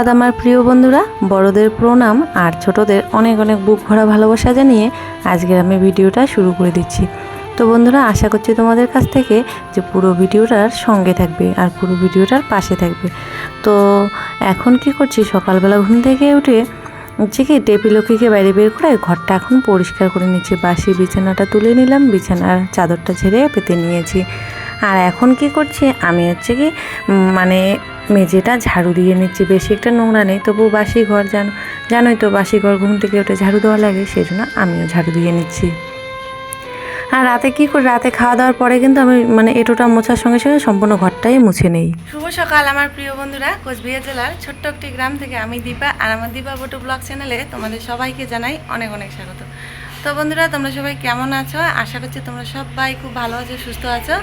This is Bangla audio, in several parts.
সুপ্রভাত আমার প্রিয় বন্ধুরা। বড়দের প্রণাম আর ছোটদের অনেক অনেক বুক ভরা ভালোবাসা জানিয়ে আজকের আমি ভিডিওটা শুরু করে দিচ্ছি। তো বন্ধুরা, আশা করছি তোমাদের কাছ থেকে যে পুরো ভিডিওটার সঙ্গে থাকবে আর পুরো ভিডিওটার পাশে থাকবে। তো এখন কি করছি? সকালবেলা ঘুম থেকে উঠে হচ্ছে কি টেপিলকিকে বাইরে বের করে ঘরটা এখন পরিষ্কার করে নিচ্ছি। বাসি বিছানাটা তুলে নিলাম, বিছানার চাদরটা ছেড়ে পেতে নিয়েছি। আর এখন কি করছি? আমি হচ্ছে কি মানে মেঝেটা ঝাড়ু দিয়ে নিচ্ছি। বেশি একটা নোংরা নেই তবু বাসি ঘর জানো, জানোই তো বাসি ঘর ঘুম থেকে ওটা ঝাড়ু দেওয়া লাগে সেই জন্য আমিও ঝাড়ু দিয়ে নিচ্ছি। আর রাতে কি করি, রাতে খাওয়া দাওয়ার পরে কিন্তু আমি মানে এটোটা মোছার সঙ্গে সঙ্গে সম্পূর্ণ ঘরটাই মুছে নেই। শুভ সকাল আমার প্রিয় বন্ধুরা, কোচবিহার জেলার ছোট্ট একটি গ্রাম থেকে আমি দীপা আর আমার দীপা বটু ব্লগ চ্যানেলে তোমাদের সবাইকে জানাই অনেক অনেক স্বাগত। তো বন্ধুরা, তোমরা সবাই কেমন আছো? আশা করছি তোমরা সবাই খুব ভালো আছো, সুস্থ আছো।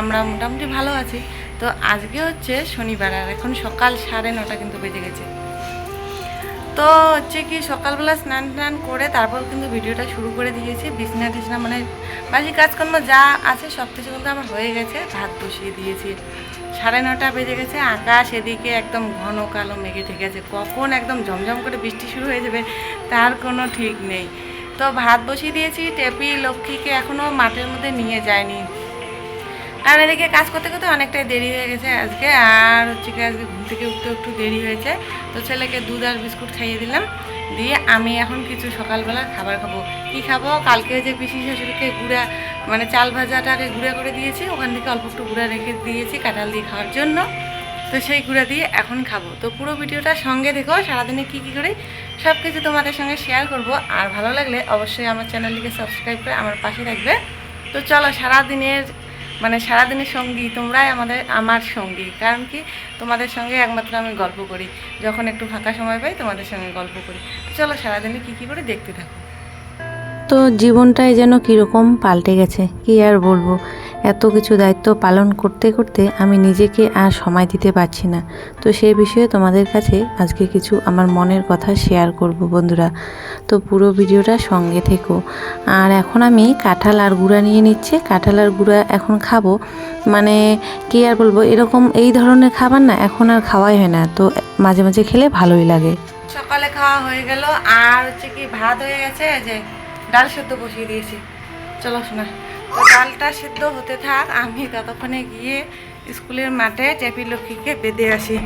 আমরা মোটামুটি ভালো আছি। তো আজকে হচ্ছে শনিবার, আর এখন সকাল সাড়ে নটা কিন্তু বেজে গেছে। তো হচ্ছে কি, সকালবেলা স্নান টান করে তারপর কিন্তু ভিডিওটা শুরু করে দিয়েছি। বিছনা টিছনা মানে বাকি কাজকর্ম যা আছে সব কিছু কিন্তু আমার হয়ে গেছে। ভাত বসিয়ে দিয়েছি। সাড়ে নটা বেজে গেছে, আকাশ এদিকে একদম ঘন কালো মেঘে ঠিক আছে। কখন একদম ঝমঝম করে বৃষ্টি শুরু হয়ে যাবে, তার কোনো ঠিক নেই। তো ভাত বসিয়ে দিয়েছি, টেপি লক্ষ্মীকে এখনও মাঠের মধ্যে নিয়ে যায়নি। আর এদিকে কাজ করতে করতে অনেকটাই দেরি হয়ে গেছে আজকে, আর হচ্ছে কি আজকে ঘুম থেকে উঠতে একটু দেরি হয়েছে, তো ছেলেকে দুধ আর বিস্কুট খাইয়ে দিলাম, দিয়ে আমি এখন কিছু সকালবেলা খাবার খাব। কি খাব? কালকে যে পিসি শাশুড়িকে গুঁড়া মানে চাল ভাজাটাকে গুঁড়া করে দিয়েছি, ওখান থেকে অল্প একটু গুঁড়া রেখে দিয়েছি কাঁঠাল দিয়ে খাওয়ার জন্য। তো সেই গুঁড়া দিয়ে এখন খাব। তো পুরো ভিডিওটা সঙ্গে দেখো, সারাদিনে কী কী করি সব কিছু তোমাদের সঙ্গে শেয়ার করব। আর ভালো লাগলে অবশ্যই আমার চ্যানেলটিকে সাবস্ক্রাইব করে আমার পাশে থাকবে। তো চলো, সারাদিনের মানে সারাদিনের সঙ্গী তোমরাই আমাদের, আমার সঙ্গী। কারণ কি, তোমাদের সঙ্গে একমাত্র আমি গল্প করি। যখন একটু ফাঁকা সময় পাই, তোমাদের সঙ্গে গল্প করি। চলো, সারাদিনে কী কী করে দেখতে থাকো। তো জীবনটাই যেন কীরকম পাল্টে গেছে, কি আর বলব? এত কিছু দায়িত্ব পালন করতে করতে আমি নিজেকে আর সময় দিতে পারছি না। তো সেই বিষয়ে তোমাদের কাছে আজকে কিছু আমার মনের কথা শেয়ার করব বন্ধুরা। তো পুরো ভিডিওটা সঙ্গে থেকো। আর এখন আমি কাঁঠাল আর গুঁড়া নিয়ে নিচ্ছি। কাঁঠাল আর গুঁড়া এখন খাব। মানে কি আর বলব, এরকম এই ধরনের খাবার না এখন আর খাওয়াই হয় না। তো মাঝে মাঝে খেলে ভালোই লাগে। সকালে খাওয়া হয়ে গেল। আর হচ্ছে কি ভাত হয়ে গেছে যে ডাল সেদ্ধ বসিয়ে দিয়েছি। চলো শোনা। তো ডালটা সেদ্ধ হতে থাক আমি ততক্ষণে গিয়ে স্কুলের মাঠে টেপি লক্ষ্মীকে বেঁধে আসি।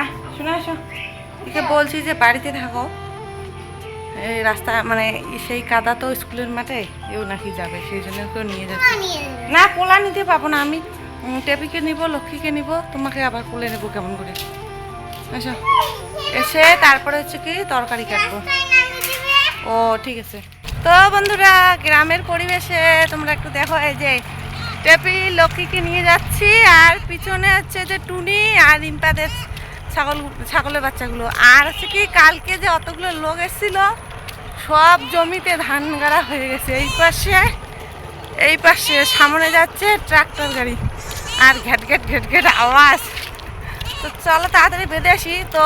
আহ শোনা আসো একে বলছি যে বাড়িতে থাকো। এই রাস্তা মানে সেই কাদা তো স্কুলের মাঠে এও নাকি যাবে সেই জন্য কেউ নিয়ে যাচ্ছে। না কোলা নিতে পাবো না আমি টেপিকে নিব লক্ষ্মীকে নিব তোমাকে আবার কোলে নেব কেমন করে। আচ্ছা এসে তারপরে হচ্ছে কি তরকারি কাটবো। ও ঠিক আছে। তো বন্ধুরা, গ্রামের পরিবেশে তোমরা একটু দেখো, এই যে টেপি লক্ষ্মীকে নিয়ে যাচ্ছি, আর পিছনে হচ্ছে যে টুনি আর রিম্পাদের ছাগল, ছাগলের বাচ্চাগুলো। আর হচ্ছে কি, কালকে যে অতগুলো লোক এসেছিল, সব জমিতে ধান গাড়া হয়ে গেছে। এই পাশে এই পাশে সামনে যাচ্ছে ট্রাক্টর গাড়ি। আর ঘ্যাট ঘ্যাট ঘ্যাট ঘ্যাট আওয়াজ। তো চলো তাড়াতাড়ি বেঁধে আসি। তো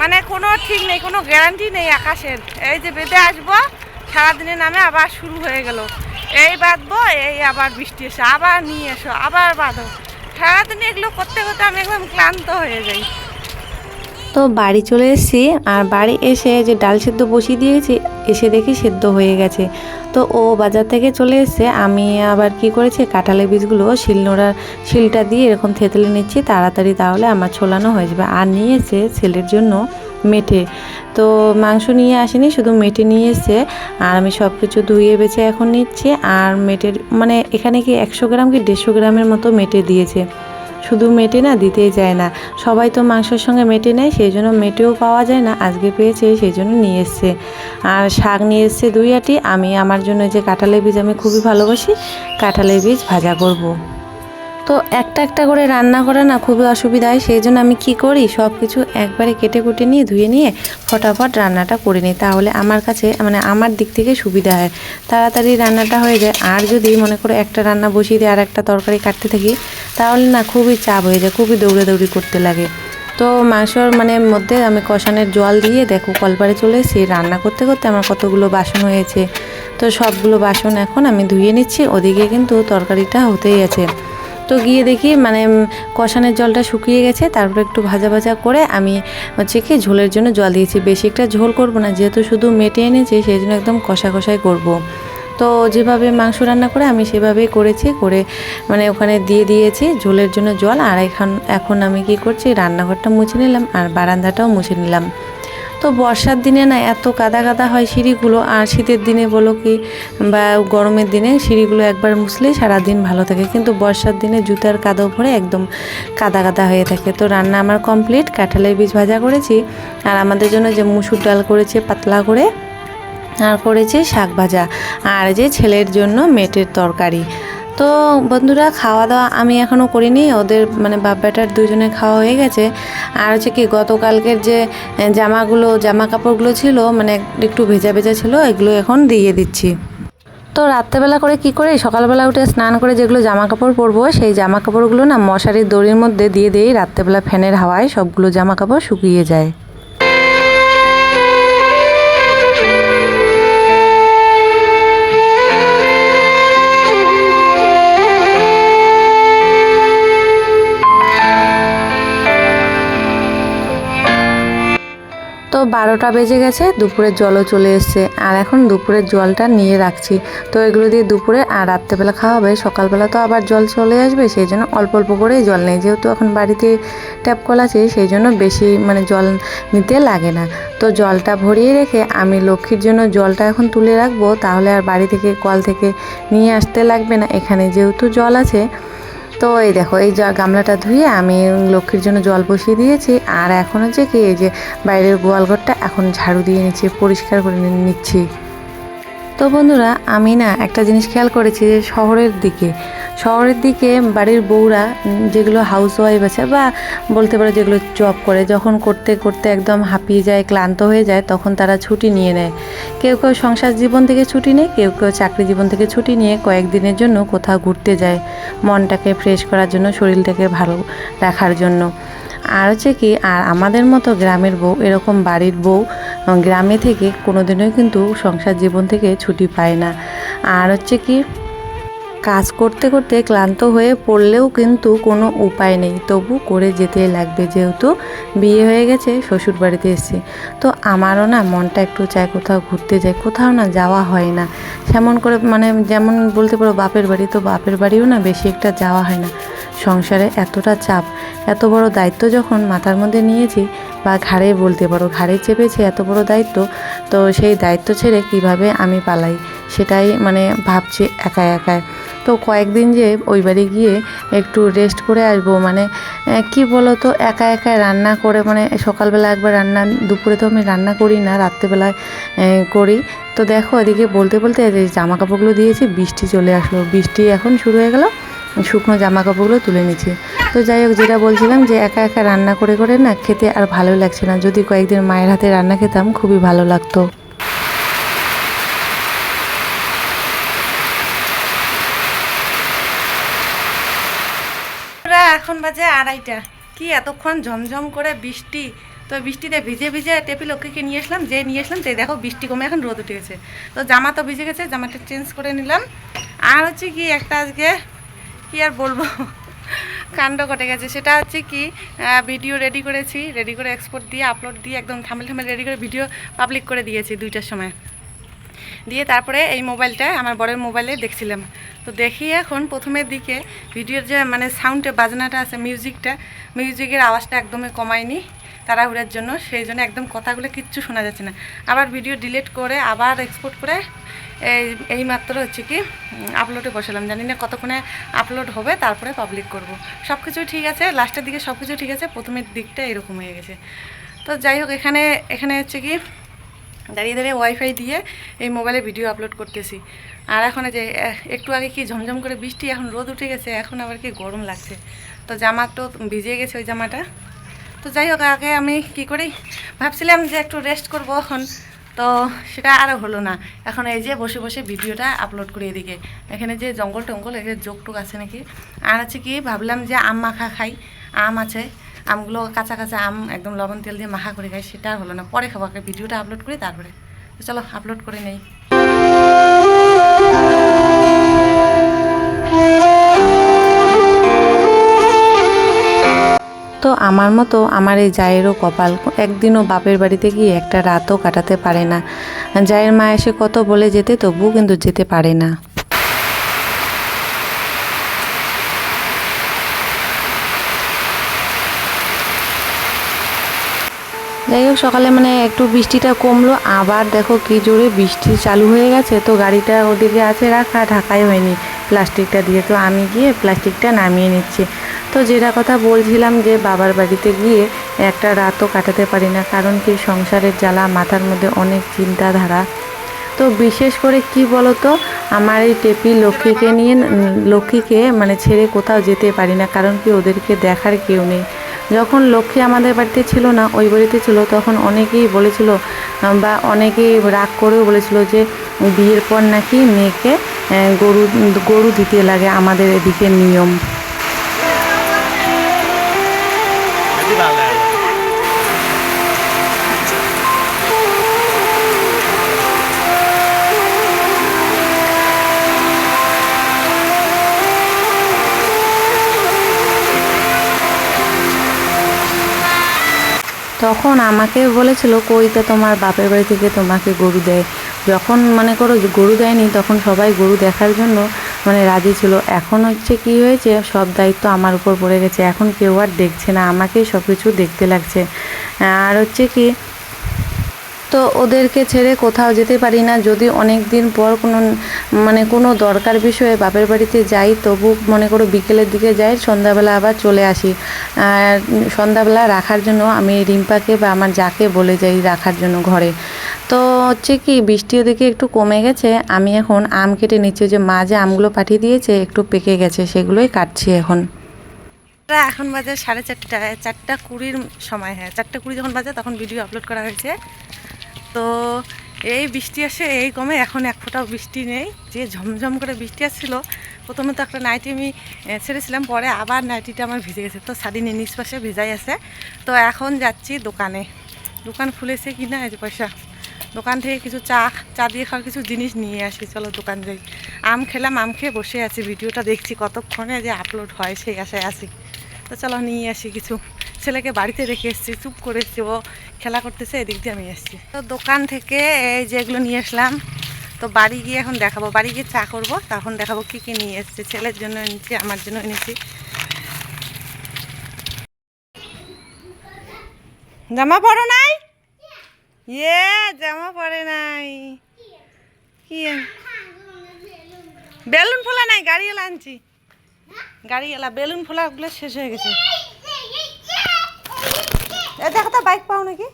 মানে কোনো ঠিক নেই, কোনো গ্যারান্টি নেই আকাশের। এই যে বেঁধে আসব সারাদিনের নামে আবার শুরু হয়ে গেল। এই বাঁধবো এই আবার বৃষ্টি এসে আবার নিয়ে এসো, আবার বাঁধো। সারাদিন এগুলো করতে করতে আমি একদম ক্লান্ত হয়ে যাই। তো বাড়ি চলে এসেছি আর বাড়ি এসে যে ডাল সেদ্ধ বসিয়ে দিয়েছি, এসে দেখি সেদ্ধ হয়ে গেছে। তো ও বাজার থেকে চলে এসে আমি আবার কি করেছি, কাঁঠালের বীজগুলো শিলনোড়ার শিলটা দিয়ে এরকম থেতলে নিচ্ছি, তাড়াতাড়ি তাহলে আমার ছোলানো হয়ে যাবে। আর নিয়ে এসে ছেলের জন্য মেঠে তো মাংস নিয়ে আসেনি, শুধু মেটে নিয়ে এসে আর আমি সব কিছু ধুয়ে বেছে এখন নিচ্ছি। আর মেটের মানে এখানে কি একশো গ্রাম কি দেড়শো গ্রামের মতো মেটে দিয়েছে। শুধু মেটে না, দিতেই যায় না সবাই তো মাংসের সঙ্গে মেটে নেয়, সেই জন্য মেটেও পাওয়া যায় না, আজকে পেয়েছে, সেই জন্য নিয়ে এসছে আর শাক নিয়ে এসছে দুই আটি, আমি আমার জন্য যে কাঁঠালের বীজ আমি খুবই ভালোবাসি, কাঁঠালের বীজ ভাজা করব। তো একটা একটা করে রান্না করা না খুবই অসুবিধা হয় সেই জন্য আমি কি করি সব কিছু একবারে কেটে কুটে নিয়ে ধুয়ে নিয়ে ফটাফট রান্নাটা করে নিই। তাহলে আমার কাছে মানে আমার দিক থেকে সুবিধা হয়। তাড়াতাড়ি রান্নাটা হয়ে যায়। আর যদি মনে করো একটা রান্না বসিয়ে দিয়ে আর একটা তরকারি কাটতে থাকি, তাহলে না খুবই চাপ হয়ে যায়, খুবই দৌড়াদৌড়ি করতে লাগে। তো মাংসর মানে মধ্যে আমি কষানের জল দিয়ে দেখো কলপারে চলে এসেছি, রান্না করতে করতে আমার কতগুলো বাসন হয়েছে। তো সবগুলো বাসন এখন আমি ধুয়ে নিচ্ছি, ওদিকে কিন্তু তরকারিটা হতেই আছে। তো গিয়ে দেখি মানে কষানের জলটা শুকিয়ে গেছে, তারপর একটু ভাজা ভাজা করে আমি হচ্ছে কি ঝোলের জন্য জল দিয়েছি। বেশি একটা ঝোল করব না, যেহেতু শুধু মেটে এনেছি সেই জন্য একদম কষা কষাই করব। তো যেভাবে মাংস রান্না করে আমি সেভাবেই করেছি, করে মানে ওখানে দিয়ে দিয়েছি ঝোলের জন্য জল। আর এখন এখন আমি কি করছি, রান্নাঘরটা মুছে নিলাম, আর বারান্দাটাও মুছে নিলাম। তো বর্ষার দিনে না এত কাদা কাদা হয় সিঁড়িগুলো, আর শীতের দিনে বলো কি, বা গরমের দিনে সিঁড়িগুলো একবার মুছলেই সারাদিন ভালো থাকে। কিন্তু বর্ষার দিনে জুতার কাদা ভরে একদম কাদা কাদা হয়ে থাকে। তো রান্না আমার কমপ্লিট কাঁঠালের বীজ ভাজা করেছি, আর আমাদের জন্য যে মুসুর ডাল করেছে পাতলা করে, আর করেছে শাক ভাজা, আর যে ছেলের জন্য মেটের তরকারি। তো বন্ধুরা খাওয়া দাওয়া আমি এখনও করিনি, ওদের মানে বাপ বেটার দুজনে খাওয়া হয়ে গেছে। আর হচ্ছে কি, গতকালকের যে জামাগুলো জামা কাপড়গুলো ছিল মানে একটু ভেজা ভেজা ছিল, এগুলো এখন দিয়ে দিচ্ছি। তো রাত্রেবেলা করে কি করে, সকালবেলা উঠে স্নান করে যেগুলো জামা কাপড় পরবো, সেই জামা কাপড়গুলো না মশারির দড়ির মধ্যে দিয়ে দিয়েই রাত্রেবেলা ফ্যানের হাওয়ায় সবগুলো জামা কাপড় শুকিয়ে যায়। তো বারোটা বেজে গেছে, দুপুরের জলও চলে এসছে। আর এখন দুপুরের জলটা নিয়ে রাখছি। তো এগুলো দিয়ে দুপুরে আর রাত্রেবেলা খাওয়া হবে। সকালবেলা তো আবার জল চলে আসবে, সেই জন্য অল্প অল্প করেই জল নেই। যেহেতু এখন বাড়িতে ট্যাপ কল আছে, সেই জন্য বেশি মানে জল নিতে লাগে না। তো জলটা ভরিয়ে রেখে আমি লক্ষ্মীর জন্য জলটা এখন তুলে রাখব। তাহলে আর বাড়ি থেকে কল থেকে নিয়ে আসতে লাগবে না। এখানে যেহেতু জল আছে তো এই দেখো, এই গামলাটা ধুয়ে আমি লক্ষ্মীর জন্য জল বসিয়ে দিয়েছি, আর এখন হচ্ছে কি, এই যে বাইরের গোয়াল ঘরটা এখন ঝাড়ু দিয়ে নিচ্ছি, পরিষ্কার করে নিচ্ছি। তো বন্ধুরা, আমি না একটা জিনিস খেয়াল করেছি যে শহরের দিকে শহরের দিকে বাড়ির বউরা যেগুলো হাউস ওয়াইফ আছে বা বলতে পারো যেগুলো জব করে, যখন করতে করতে একদম হাঁপিয়ে যায়, ক্লান্ত হয়ে যায়, তখন তারা ছুটি নিয়ে নেয়। কেউ কেউ সংসার জীবন থেকে ছুটি নেয়, কেউ কেউ চাকরি জীবন থেকে ছুটি নিয়ে কয়েকদিনের জন্য কোথাও ঘুরতে যায়, মনটাকে ফ্রেশ করার জন্য, শরীরটাকে ভালো রাখার জন্য। আর হচ্ছে কি, আর আমাদের মতো গ্রামের বউ, এরকম বাড়ির বউ গ্রামে থেকে কোনোদিনও কিন্তু সংসার জীবন থেকে ছুটি পায় না। আর হচ্ছে কি কাজ করতে করতে ক্লান্ত হয়ে পড়লেও কিন্তু কোনো উপায় নেই। তবু করে যেতে লাগবে যেহেতু বিয়ে হয়ে গেছে শ্বশুর বাড়িতে এসেছি। তো আমারও না মনটা একটু চায় কোথাও ঘুরতে যায় কোথাও না যাওয়া হয় না। সেমন করে মানে যেমন বলতে পারো বাপের বাড়ি, তো বাপের বাড়িও না বেশি একটা যাওয়া হয় না। সংসারে এতটা চাপ, এত বড় দায়িত্ব যখন মাথার মধ্যে নিয়েছি বা ঘাড়ে বলতে পারো, ঘাড়ে চেপেছে এত বড় দায়িত্ব, তো সেই দায়িত্ব ছেড়ে কীভাবে আমি পালাই? সেটাই মানে ভাবছি একা একাই। তো কয়েকদিন যে ওই বাড়ি গিয়ে একটু রেস্ট করে আসব মানে কি বলো তো একা একা রান্না করে মানে সকালবেলা একবার রান্না, দুপুরে তো আমি রান্না করি না, রাত্রেবেলায় করি। তো দেখো, এদিকে বলতে বলতে জামা কাপড়গুলো দিয়েছি, বৃষ্টি চলে আসলো। বৃষ্টি এখন শুরু হয়ে গেল, শুকনো জামা কাপড়গুলো তুলে নিচ্ছি। তো যাই হোক, যেটা বলছিলাম যে একা একা রান্না করে করে না খেতে আর ভালো লাগছে না। যদি কয়েকদিন মায়ের হাতে রান্না খেতাম, খুবই ভালো লাগতো বন্ধুরা, এখন বাজে আড়াইটা। কি এতক্ষণ ঝমঝম করে বৃষ্টি? তো বৃষ্টিতে ভিজে ভিজে টেপি লক্ষ্মীকে নিয়ে আসলাম, যে নিয়ে আসলাম, যে দেখো বৃষ্টি কমে এখন রোদ উঠে গেছে। তো জামা তো ভিজে গেছে, জামাটা চেঞ্জ করে নিলাম। আর হচ্ছে কি, একটা আজকে কি আর বলব? কাণ্ড ঘটে গেছে। সেটা হচ্ছে কি ভিডিও রেডি করেছি রেডি করে এক্সপোর্ট দিয়ে আপলোড দিয়ে, একদম থামেল থামেল রেডি করে ভিডিও পাবলিক করে দিয়েছি দুইটার সময়। দিয়ে তারপরে এই মোবাইলটা আমার বড়ের মোবাইলে দেখছিলাম। তো দেখি এখন প্রথমের দিকে ভিডিওর যে মানে সাউন্ডে বাজনাটা আছে মিউজিকটা মিউজিকের আওয়াজটা একদমই কমায়নি তাড়াহুড়ার জন্য, সেই জন্য একদম কথাগুলো কিচ্ছু শোনা যাচ্ছে না। আবার ভিডিও ডিলিট করে, আবার এক্সপোর্ট করে, এই এই মাত্র হচ্ছে কি আপলোডে বসালাম। জানি না কতক্ষণে আপলোড হবে, তারপরে পাবলিক করব। সব কিছুই ঠিক আছে লাস্টের দিকে সব কিছু ঠিক আছে, প্রথমের দিকটা এরকম হয়ে গেছে। তো যাই হোক, এখানে এখানে হচ্ছে কি দাঁড়িয়ে দাঁড়িয়ে ওয়াইফাই দিয়ে এই মোবাইলে ভিডিও আপলোড করতেছি। আর এখন যে একটু আগে কি ঝমঝম করে বৃষ্টি, এখন রোদ উঠে গেছে, এখন আবার কি গরম লাগছে। তো জামা তো ভিজে গেছে ওই জামাটা। তো যাই হোক, আগে আমি কি করি, ভাবছিলাম যে একটু রেস্ট করব এখন। তো সেটা আরও হলো না। এখন এই যে বসে বসে ভিডিওটা আপলোড করি এদিকে। এখানে যে জঙ্গল টঙ্গল এখানে যোগটুক আছে নাকি? আর আছে কি, ভাবলাম যে আম মাখা খাই, আম আছে। আমগুলো কাঁচা কাঁচা আম, একদম লবণ তেল দিয়ে মাখা করে খাই, সেটা আর হলো না। পরে খাব, আগে ভিডিওটা আপলোড করি, তারপরে। চলো আপলোড করে নেই। তো আমার মতো আমার এই জায়েরও কপাল, একদিনও বাপের বাড়িতে গিয়ে একটা রাতও কাটাতে পারে না। জায়ের মা এসে কত বলে যেতে, তবুও কিন্তু যেতে পারে না। যাই হোক, সকালে মানে একটু বৃষ্টিটা কমলো। আবার দেখো কি জোরে বৃষ্টি চালু হয়ে গেছে, তো গাড়িটা ওদিকে আছে রাখা, ঢাকাই হয়নি প্লাস্টিকটা দিয়ে। তো আমি গিয়ে প্লাস্টিকটা নামিয়ে নিচ্ছি। তো যেটা কথা বলছিলাম যে বাবার বাড়িতে গিয়ে একটা রাতও কাটাতে পারি না, কারণ কি সংসারের জ্বালা, মাথার মধ্যে অনেক চিন্তাধারা। তো বিশেষ করে কি বলতো, আমার এই টেপি লক্ষ্মীকে নিয়ে লক্ষ্মীকে মানে ছেড়ে কোথাও যেতে পারি না, কারণ কি ওদেরকে দেখার কেউ নেই। যখন লক্ষ্মী আমাদের বাড়িতে ছিল না, ওই বাড়িতে ছিল, তখন অনেকেই বলেছিল, বা অনেকেই রাগ করেও বলেছিল যে, বিয়ের পর নাকি মেয়েকে গরু গরু দিতে লাগে আমাদের এদিকে নিয়ম। তখন আমাকে বলেছিল কইতে তোমার বাপের বাড়ি থেকে তোমাকে গরু দেয়? যখন মনে করো গরু দেয়নি, তখন সবাই গরু দেখার জন্য মানে রাজি ছিল। এখন হচ্ছে কি হয়েছে, সব দায়িত্ব আমার উপর পড়ে গেছে। এখন কেউ আর দেখছে না, আমাকেই সব কিছু দেখতে লাগছে। আর হচ্ছে কি তো ওদেরকে ছেড়ে কোথাও যেতে পারি না। যদি অনেক দিন পর কোনো মানে কোনো দরকার বিষয়ে বাপের বাড়িতে যাই, তবু মনে করো বিকেলের দিকে যাই, সন্ধ্যাবেলা আবার চলে আসি। আর সন্ধ্যাবেলা রাখার জন্য আমি রিম্পাকে বা আমার যাকে বলে যাই রাখার জন্য ঘরে। তো হচ্ছে কি, বৃষ্টি ওদিকে একটু কমে গেছে। আমি এখন আম কেটে নিচ্ছি। যে মা যে আমগুলো পাঠিয়ে দিয়েছে, একটু পেকে গেছে, সেগুলোই কাটছি এখন। এখন বাজে সাড়ে চারটা চারটা কুড়ির সময় হ্যাঁ চারটা কুড়ি যখন বাজে তখন ভিডিও আপলোড করা হয়েছে। তো এই বৃষ্টি আসে, এই কমে এখন এক ফোঁটাও বৃষ্টি নেই। যে ঝমঝম করে বৃষ্টি আসছিল, প্রথমে তো একটা নাইটি আমি ছেড়েছিলাম, পরে আবার নাইটিটা আমার ভিজে গেছে। তো সাদিনে নিচ পাশে ভিজাই আছে। তো এখন যাচ্ছি দোকানে। দোকান খুলেছে কি না পয়সা। দোকান থেকে কিছু চা চা দিয়ে খাওয়ার কিছু জিনিস নিয়ে আসি, চলো দোকান যাই। আম খেলাম, আম খেয়ে বসে আছি, ভিডিওটা দেখছি কতক্ষণে যে আপলোড হয়, সেই আশায় আছি। তো চলো নিয়ে আসি কিছু। ছেলেকে বাড়িতে রেখে এসেছি, চুপ করে ও খেলা করতেছে, এদিক দিয়ে আমি এসেছি তো দোকান থেকে এই যেগুলো নিয়ে আসলাম, তো বাড়ি গিয়ে এখন দেখাবো। বাড়ি গিয়ে চা করব, তখন দেখাবো কী কী নিয়ে এসেছি। ছেলের জন্য এনেছি, আমার জন্য এনেছি। জামা পরো নাই? ইয়ে জামা পরে নাই। কি? বেলুন ফোলা নাই, গাড়ি এলা আনছি। গাড়ি এলা বেলুন ফোলাগুলো শেষ হয়ে গেছে। দেখো তো বাইক পাও নাকি?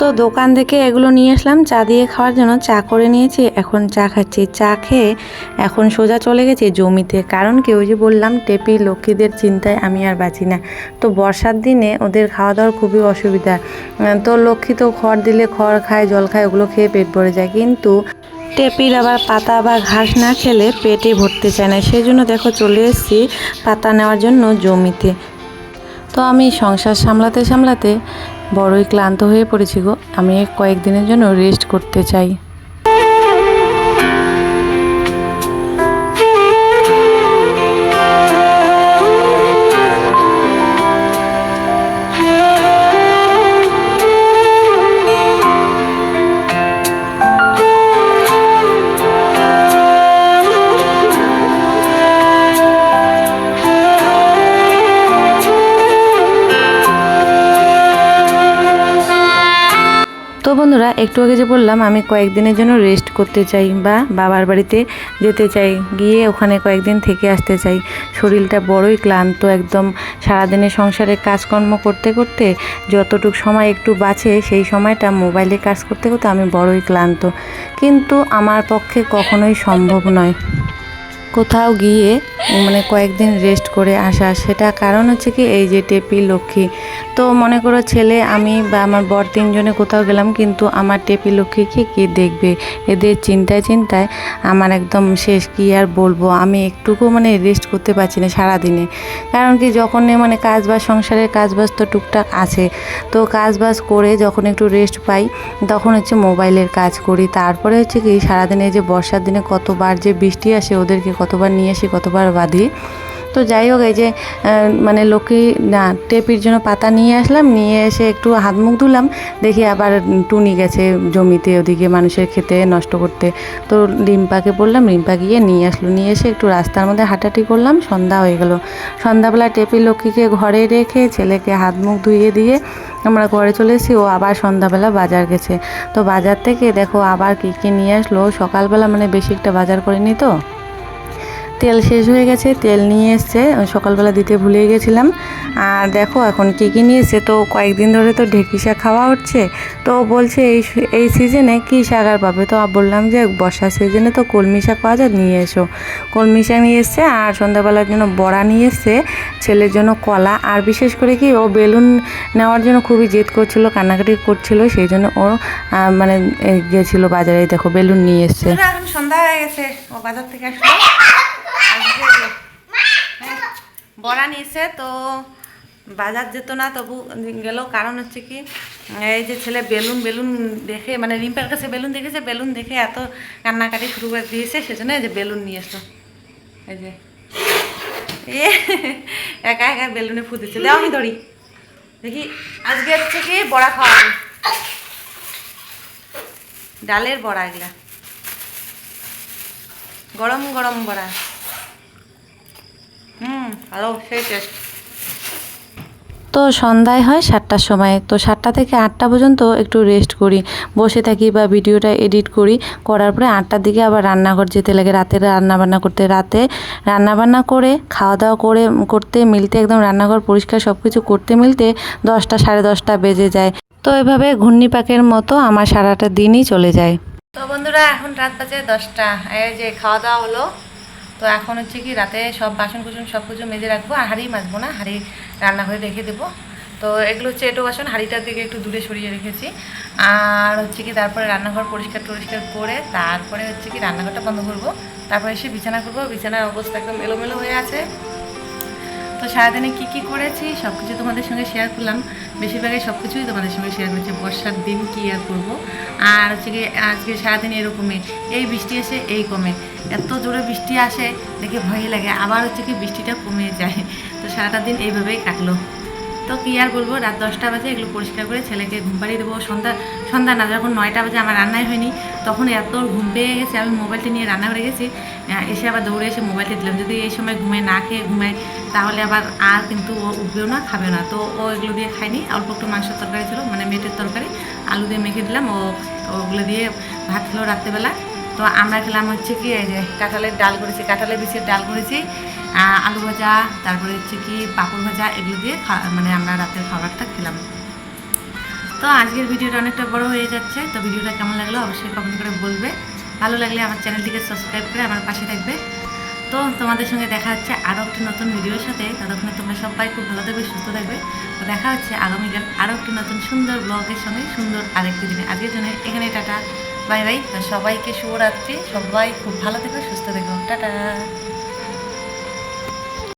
তো দোকান থেকে এগুলো নিয়ে আসলাম চা দিয়ে খাওয়ার জন্য। চা করে নিয়েছি এখন চা খাচ্ছি। চা খেয়ে এখন সোজা চলে গেছি জমিতে। কারণ কি ওই যে বললাম টেপি লক্ষ্মীদের চিন্তায় আমি আর বাঁচি না। তো বর্ষার দিনে ওদের খাওয়া দাওয়ার খুবই অসুবিধা। তো লক্ষ্মী তো খড় দিলে খড় খায় জল খায় ওগুলো খেয়ে পেট ভরে যায়। কিন্তু টেপির আবার পাতা বা ঘাস না খেলে পেটে ভরতে চায় না। সেই জন্য দেখো চলে এসেছি পাতা নেওয়ার জন্য জমিতে। তো আমি সংসার সামলাতে সামলাতে বড়ই ক্লান্ত হয়ে পড়েছি গো। আমি কয়েকদিনের জন্য রেস্ট করতে চাই। একটু আগে যে বললাম, আমি কয়েকদিনের জন্য রেস্ট করতে চাই বা বাবার বাড়িতে যেতে চাই, গিয়ে ওখানে কয়েকদিন থেকে আসতে চাই। শরীরটা বড়ই ক্লান্ত একদম। সারাদিনে সংসারের কাজকর্ম করতে করতে যতটুক সময় একটু বাঁচে, সেই সময়টা মোবাইলে কাজ করতে করতে আমি বড়ই ক্লান্ত। কিন্তু আমার পক্ষে কখনোই সম্ভব নয়। কোথাও গিয়ে মানে কয়েকদিন রেস্ট করে আসা, সেটা কারণ হচ্ছে কি, এই যে টেপি লক্ষ্মী। তো মনে করো ছেলে, আমি বা আমার বর তিনজনে কোথাও গেলাম, কিন্তু আমার টেপি লক্ষ্মীকে কি দেখবে? এদের চিন্তায় চিন্তায় আমার একদম শেষ, কি আর বলব? আমি একটুকু মানে রেস্ট করতে পারছি না সারাদিনে। কারণ কি, যখন মানে কাজ বাজ সংসারের কাজ বাজ তো টুকটাক আছে। তো কাজ বাজ করে যখন একটু রেস্ট পাই, তখন হচ্ছে মোবাইলের কাজ করি। তারপরে হচ্ছে কি, সারাদিনে যে বর্ষার দিনে কতবার যে বৃষ্টি আসে, ওদেরকে কতবার নিয়ে আসি, কতবার বাঁধি। তো যাই হোক, এই যে মানে লক্ষ্মী, না, টেপির জন্য পাতা নিয়ে আসলাম, নিয়ে এসে একটু হাত মুখ ধুলাম, দেখি আবার টুনি গেছে জমিতে ওদিকে মানুষের খেতে নষ্ট করতে। তো রিম্পাকে বললাম, রিম্পা গিয়ে নিয়ে আসলো, নিয়ে এসে একটু রাস্তার মধ্যে হাঁটাহাঁটি করলাম, সন্ধ্যা হয়ে গেল। সন্ধ্যাবেলা টেপি লক্ষ্মীকে ঘরে রেখে ছেলেকে হাত মুখ ধুইয়ে দিয়ে আমরা ঘরে চলে এসেছি, ও আবার সন্ধ্যাবেলা বাজার গেছে। তো বাজার থেকে দেখো আবার কী কী নিয়ে আসলো, সকালবেলা মানে বেশি একটা বাজার করিনি তো। তেল শেষ হয়ে গেছে, তেল নিয়ে এসছে। সকালবেলা দিতে ভুলে গেছিলাম। আর দেখো, এখন কী কী নিয়ে এসছে? তো কয়েকদিন ধরে তো ঢেঁকি শাক খাওয়া হচ্ছে। তো বলছে, এই এই সিজনে কী শাক আর পাবে? তো বললাম যে, বর্ষার সিজনে তো কলমি শাক পাওয়া যায়, নিয়ে এসো। কলমি শাক নিয়ে এসছে, আর সন্ধ্যাবেলার জন্য বড়া নিয়ে এসছে। ছেলের জন্য কলা, আর বিশেষ করে কি, ও বেলুন নেওয়ার জন্য খুবই জেদ করছিল, কান্নাকাটি করছিল, সেই জন্য ও মানে গেছিল বাজারে। দেখো, বেলুন নিয়ে এসছে। এখন সন্ধ্যা হয়ে গেছে, ও বাজার থেকে আসলো। বড়া নিয়েছে তো বাজার যেত না, তবু গেল। কারণ হচ্ছে কি, এই যে ছেলে বেলুন বেলুন দেখে মানে রিম্পার কাছে বেলুন দেখেছে, বেলুন দেখে এত কান্নাকাটি শুরু করে দিয়েছে, সেজন্য এই যে বেলুন নিয়ে এসলো। এই যে, এ, একা একা বেলুনে ফু দিচ্ছে দাও আমি ধরি দেখি, আজকে হচ্ছে কি বড়া খাওয়া। ডালের বড়া এগুলা। গরম গরম বড়া। হুম ভালো সেই টেস্ট তো সন্ধ্যায় হয় সাতটার সময়। তো সাতটা থেকে আটটা পর্যন্ত একটু রেস্ট করি। বসে থাকি বা ভিডিওটা এডিট করি। করার পরে আটটার দিকে আবার রান্নাঘর যেতে লাগে। রাতে রান্নাবান্না করতে রাতে রান্নাবান্না করে খাওয়া দাওয়া করে করতে মিলতে একদম রান্নাঘর পরিষ্কার সব কিছু করতে মিলতে দশটা সাড়ে দশটা বেজে যায়। তো এভাবে ঘূর্ণি পাকের মতো আমার সারাটা দিনই চলে যায়। তো বন্ধুরা এখন রাত বাজে দশটা। এই যে খাওয়া দাওয়া হলো। তো এখন হচ্ছে কি রাতে সব বাসন কুসন সব কিছু মেজে রাখব আর হাঁড়ি মাজবো না, হাঁড়ি রান্না করে রেখে দেবো। তো এগুলো হচ্ছে এটো বাসন, হাঁড়িটার দিকে একটু দূরে সরিয়ে রেখেছি। আর হচ্ছে কি তারপরে রান্নাঘর পরিষ্কার টরিষ্কার করে তারপরে হচ্ছে কি রান্নাঘরটা বন্ধ করব। তারপরে এসে বিছানা করব, বিছানার অবস্থা একদম এলোমেলো হয়ে আছে। তো সারাদিনে কী কী করেছি সব কিছু তোমাদের সঙ্গে শেয়ার করলাম। বেশিরভাগই সব কিছুই তোমাদের সঙ্গে শেয়ার করেছি, বর্ষার দিন কী আর করব। আর হচ্ছে কি আজকে সারাদিন এরকমই, এই বৃষ্টি এসে এই কমে। এত জোরে বৃষ্টি আসে, দেখে ভয় লাগে। আবার হচ্ছে কি বৃষ্টিটা কমে যায়। তো সারাটা দিন এইভাবেই কাটলো। তো কী আর বলব, রাত দশটা বাজে এগুলো পরিষ্কার করে ছেলেকে ঘুম পাড়িয়ে দেবো। সন্ধ্যা সন্ধ্যা না, যখন নয়টা বাজে আমার রান্নাই হয়নি, তখন এত ঘুম পেয়ে গেছে, আমি মোবাইলটা নিয়ে রান্না করে গেছি। এসে আবার দৌড়ে এসে মোবাইলটা দিলাম। যদি এই সময় ঘুমে না খেয়ে ঘুমায়, তাহলে আবার আর কিন্তু ও উঠবেও না, খাবেও না। তো ও এগুলো দিয়ে খায়নি। অল্প একটু মাংসের তরকারি ছিল মানে মেটের তরকারি। আলু দিয়ে মেখে দিলাম। ও, ওগুলো দিয়ে ভাত খেলো রাত্রেবেলা। তো আমরা খেলাম হচ্ছে কি, এই যে কাঁঠালের ডাল করেছি, কাঁঠালের বিচের ডাল করেছি আলু ভাজা, তারপরে হচ্ছে কি পাঁপড় ভাজা, এগুলো দিয়ে মানে আমরা রাতের খাবারটা খেলাম। তো আজকের ভিডিওটা অনেকটা বড় হয়ে যাচ্ছে, তো ভিডিওটা কেমন লাগল অবশ্যই কমেন্ট করে বলবে। ভালো লাগলে আমার চ্যানেলটিকে সাবস্ক্রাইব করে আমার পাশে থাকবে। তো তোমাদের সঙ্গে দেখা হচ্ছে আরও একটি নতুন ভিডিওর সাথে, ততক্ষণে তোমরা সবাই খুব ভালো থাকবে, সুস্থ থাকবে। তো দেখা হচ্ছে আগামীকাল আরও একটি নতুন সুন্দর ব্লগের সঙ্গে, সুন্দর আরেকটি দিনে। আজকের জন্য এখানে টাটা। বাই বাই সবাইকে শুভরাত্রি। সবাই খুব ভালো থেকো সুস্থ থেকো। টাটা।